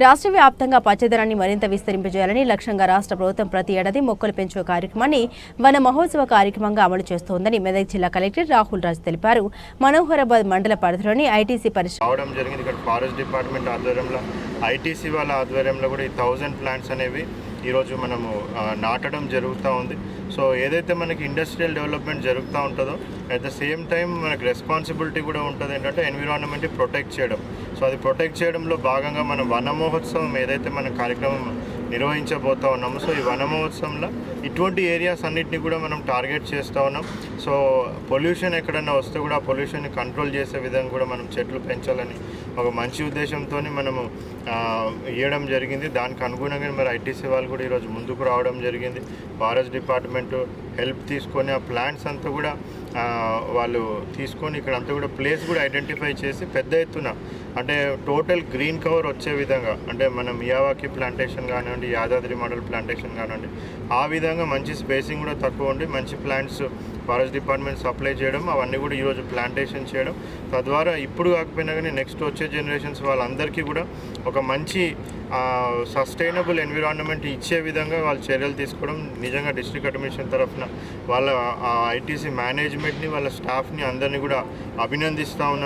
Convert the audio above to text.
రాష్ట్ర వ్యాప్తంగా పచ్చదనాన్ని మరింత విస్తరింపజేయాలని లక్ష్యంగా రాష్ట్ర ప్రభుత్వం ప్రతి ఏడాది మొక్కలు పెంచే కార్యక్రమాన్ని వన మహోత్సవ కార్యక్రమంగా అమలు చేస్తోందని మెదక్ జిల్లా కలెక్టర్ రాహుల్ రాజ్ తెలిపారు. మనోహరాబాద్ మండల పరిధిలోని ఐటీసీ పరిశ్రమ జరిగింది. ఇక్కడ ఫారెస్ట్ డిపార్ట్మెంట్ ఆధ్వర్యంలో ఐటీసీ వాళ్ళ ఆధ్వర్యంలో కూడా ఈ థౌజండ్ ప్లాంట్స్ అనేవి ఈరోజు మనము నాటడం జరుగుతూ ఉంది. సో ఏదైతే మనకి ఇండస్ట్రియల్ డెవలప్మెంట్ జరుగుతూ ఉంటుందో అట్ ద సేమ్ టైం మనకి రెస్పాన్సిబిలిటీ కూడా ఉంటుంది. ఏంటంటే ఎన్విరాన్మెంట్ని ప్రొటెక్ట్ చేయడం. సో అది ప్రొటెక్ట్ చేయడంలో భాగంగా మన వన మహోత్సవం ఏదైతే మన కార్యక్రమం నిర్వహించబోతా ఉన్నాము. సో ఈ వన మహోత్సవంలో ఇటువంటి ఏరియాస్ అన్నిటిని కూడా మనం టార్గెట్ చేస్తూ ఉన్నాం. సో పొల్యూషన్ ఎక్కడన్నా వస్తే కూడా ఆ పొల్యూషన్ని కంట్రోల్ చేసే విధంగా కూడా మనం చెట్లు పెంచాలని ఒక మంచి ఉద్దేశంతో మనము ఇవ్వడం జరిగింది. దానికి అనుగుణంగా మరి ఐటీసీ వాళ్ళు కూడా ఈరోజు ముందుకు రావడం జరిగింది. ఫారెస్ట్ డిపార్ట్మెంట్ హెల్ప్ తీసుకొని ఆ ప్లాంట్స్ అంతా కూడా వాళ్ళు తీసుకొని ఇక్కడ అంతా కూడా ప్లేస్ కూడా ఐడెంటిఫై చేసి పెద్ద ఎత్తున అంటే టోటల్ గ్రీన్ కవర్ వచ్చే విధంగా అంటే మనం మియావాకి ప్లాంటేషన్ కానివ్వండి యాదాద్రి మోడల్ ప్లాంటేషన్ కానివ్వండి ఆ విధంగా మంచి స్పేసింగ్ కూడా తక్కువ ఉండి మంచి ప్లాంట్స్ ఫారెస్ట్ డిపార్ట్మెంట్ సప్లై చేయడం అవన్నీ కూడా ఈరోజు ప్లాంటేషన్ చేయడం. తద్వారా ఇప్పుడు కాకపోయినా కానీ నెక్స్ట్ వచ్చే జనరేషన్స్ వాళ్ళందరికీ కూడా ఒక మంచి సస్టైనబుల్ ఎన్విరాన్మెంట్ ఇచ్చే విధంగా వాళ్ళు చర్యలు తీసుకోవడం నిజంగా డిస్ట్రిక్ట్ అడ్మినిస్ట్రేషన్ తరఫున వాళ్ళ ఐటీసీ మేనేజ్మెంట్ని వాళ్ళ స్టాఫ్ని అందరినీ కూడా అభినందిస్తూ ఉన్నాను